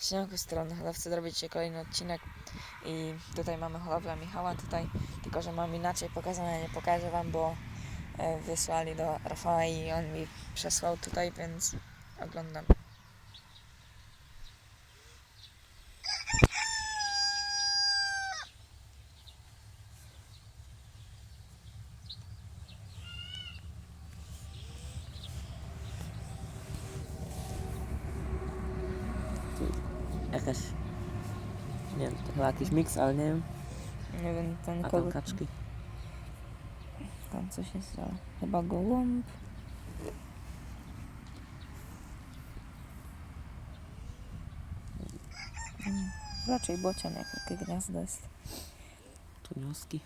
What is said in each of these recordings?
Śniegu strony hodowcy zrobić dzisiaj kolejny odcinek i tutaj mamy hodowlę Michała tutaj, tylko że mam inaczej pokazane, nie pokażę wam, bo e, wysłali do Rafała i on mi przesłał tutaj, więc oglądam. Jakaś... Nie wiem, to chyba jakiś miks, ale nie wiem. Nie wiem, ten A tam kaczki. tam coś jest, ale chyba gołąb. Mm, Raczej bocian, jak takie gniazdo jest. Tu wnioski.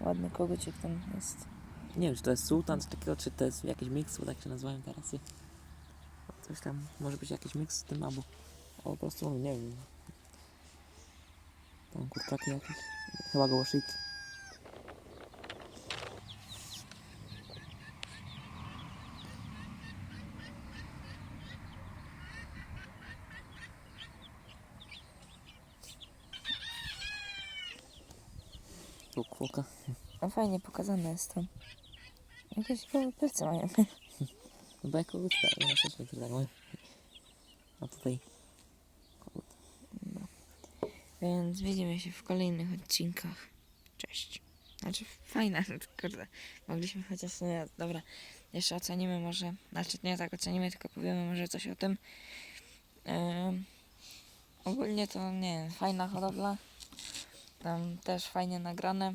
Ładny kogucik ten jest. Nie wiem, czy to jest sułtan, czy takiego, czy to jest jakiś miks, bo tak się nazywają tarasy. Coś tam, może być jakiś miks z tym, albo albo po prostu, nie wiem. Tam kurczaki jakieś. Chyba go shit. Tu kwoka. A fajnie pokazane jest to. Jakieś plecy mają. No bo jako łódka, nie ma też nie tak mówię. A tutaj Więc widzimy się w kolejnych odcinkach. Cześć. Znaczy fajne, kurde. Mogliśmy chociaż nie, dobra. Jeszcze ocenimy może, znaczy nie tak ocenimy, tylko powiemy może coś o tym. Ym, ogólnie to nie wiem, fajna hodowla. Tam też fajnie nagrane.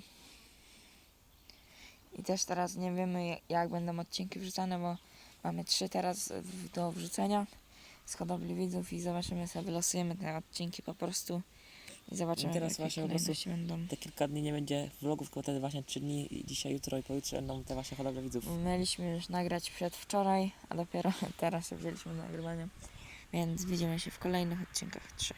I też teraz nie wiemy jak- będą odcinki wrzucane, bo mamy trzy teraz do wrzucenia z hodowli widzów i zobaczymy sobie, wylosujemy te odcinki po prostu i zobaczymy I teraz właśnie po prostu- będą. te kilka dni nie będzie vlogów, tylko te właśnie trzy dni, dzisiaj, jutro i pojutrze będą te właśnie hodowle widzów. Mieliśmy już nagrać przedwczoraj, a dopiero teraz się wzięliśmy na nagrywanie. Więc widzimy się w kolejnych odcinkach. Trzy.